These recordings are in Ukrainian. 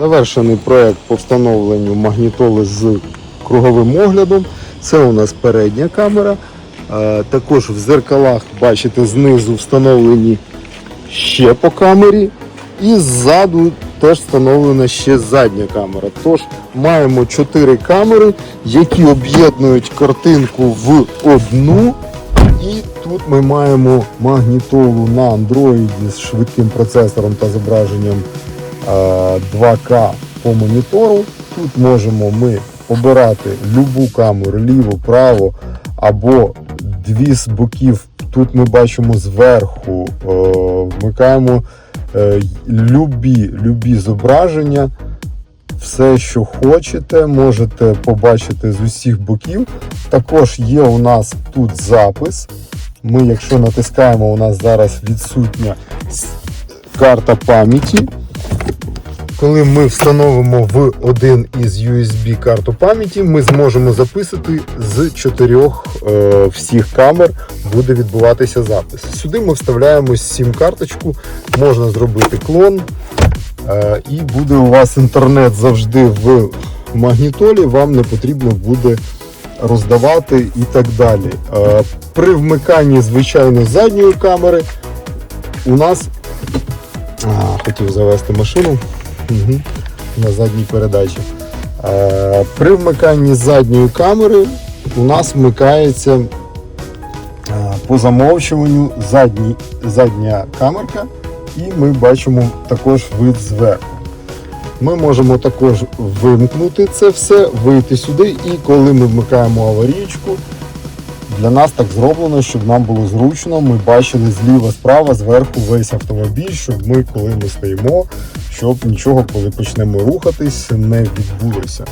Завершений проект по встановленню магнітоли з круговим оглядом. Це у нас передня камера. Е, Також в зеркалах, бачите, знизу встановлені ще по камері. І ззаду теж встановлена ще задня камера. Тож маємо 4 камери, які об'єднують картинку в одну. І тут ми маємо магнітолу на Android з швидким процесором та зображенням 2К по монітору. Тут можемо ми обирати любу камеру, ліву, праву або дві з боків. Тут ми бачимо зверху, е, вмикаємо е, любі, любі зображення. Все, що хочете, можете побачити з усіх боків. Також є у нас тут запис. Ми, якщо натискаємо, у нас зараз відсутня карта пам'яті. Коли ми встановимо в один із USB карту пам'яті, ми зможемо записати з чотирьох е, всіх камер буде відбуватися запис. Сюди ми вставляємо сім-карточку, можна зробити клон, е, і буде у вас інтернет завжди в магнітолі, вам не потрібно буде роздавати і так далі. Е, При вмиканні звичайно задньої камери у нас а, хотів завести машину на задній передачі. Е, При вмиканні задньої камери у нас вмикається е, по замовчуванню задній, задня камерка, і ми бачимо також вид зверху. Ми можемо також вимкнути це все, вийти сюди, і коли ми вмикаємо аварійку, для нас так зроблено, щоб нам було зручно. Ми бачили зліва, справа, зверху весь автомобіль, щоб ми, коли ми стоїмо, щоб нічого, коли почнемо рухатись, не відбулося.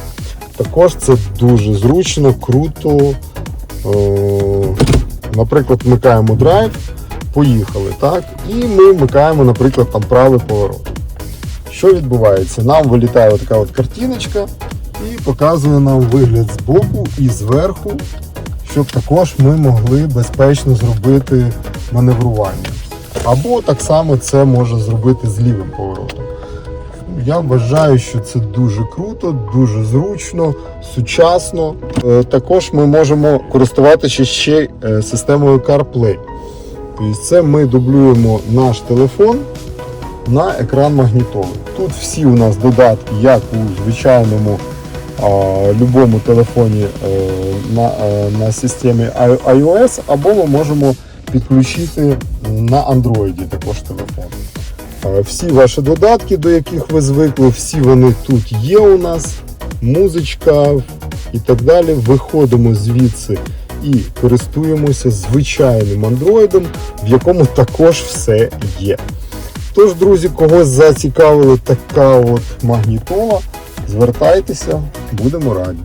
Також це дуже зручно, круто. Наприклад, вмикаємо драйв, поїхали, так? І ми вмикаємо, наприклад, там правий поворот. Що відбувається? Нам вилітає така от картиночка і показує нам вигляд збоку і зверху, щоб також ми могли безпечно зробити маневрування. Або так само це може зробити з лівим поворотом. Я вважаю, що це дуже круто, дуже зручно, сучасно. Е, Також ми можемо користуватися ще е, системою CarPlay. Тобто це ми дублюємо наш телефон на екран магнітоли. Тут всі у нас додатки, як у звичайному любому телефоні на, на системі iOS, або ми можемо підключити на Android також телефон. Е, Всі ваші додатки, до яких ви звикли, всі вони тут є у нас. Музичка і так далі. Виходимо звідси і користуємося звичайним Android, в якому також все є. Тож, друзі, когось зацікавила така от магнітола, звертайтеся, будемо раді.